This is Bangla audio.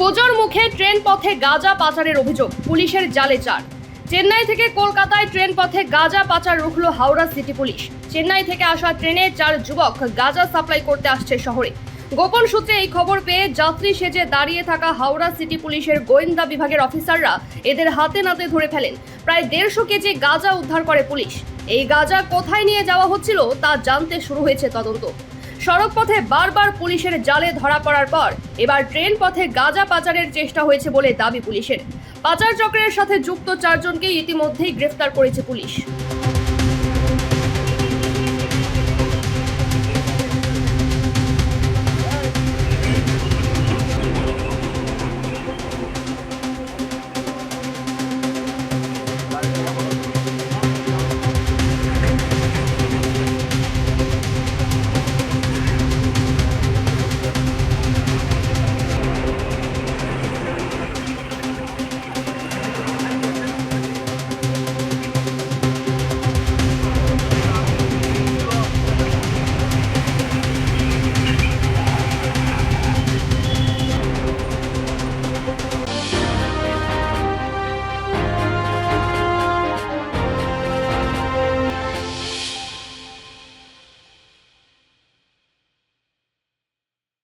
পুজোর মুখে ট্রেন পথে গাঁজা পাচারের অভিযোগ, পুলিশের জালে চার। চেন্নাই থেকে কলকাতায় ট্রেন পথে গাঁজা পাচার রুখল হাওড়া সিটি পুলিশ। চেন্নাই থেকে আসা ট্রেনে চার যুবক গাঁজা সাপ্লাই করতে আসছে শহরে। গোপন সূত্রে এই খবর পেয়ে যাত্রী সেজে দাঁড়িয়ে থাকা হাওড়া সিটি পুলিশের গোয়েন্দা বিভাগের অফিসাররা এদের হাতে নাতে ধরে ফেলেন। প্রায় দেড়শো কেজি গাঁজা উদ্ধার করে পুলিশ। এই গাঁজা কোথায় নিয়ে যাওয়া হচ্ছিল তা জানতে শুরু হয়েছে তদন্ত। সড়ক পথে বারবার পুলিশের জালে ধরা পড়ার পর এবার ট্রেন পথে গাঁজা পাচারের চেষ্টা হয়েছে বলে দাবি পুলিশের। পাচার চক্রের সাথে যুক্ত চারজনকে ইতিমধ্যেই গ্রেফতার করেছে পুলিশ।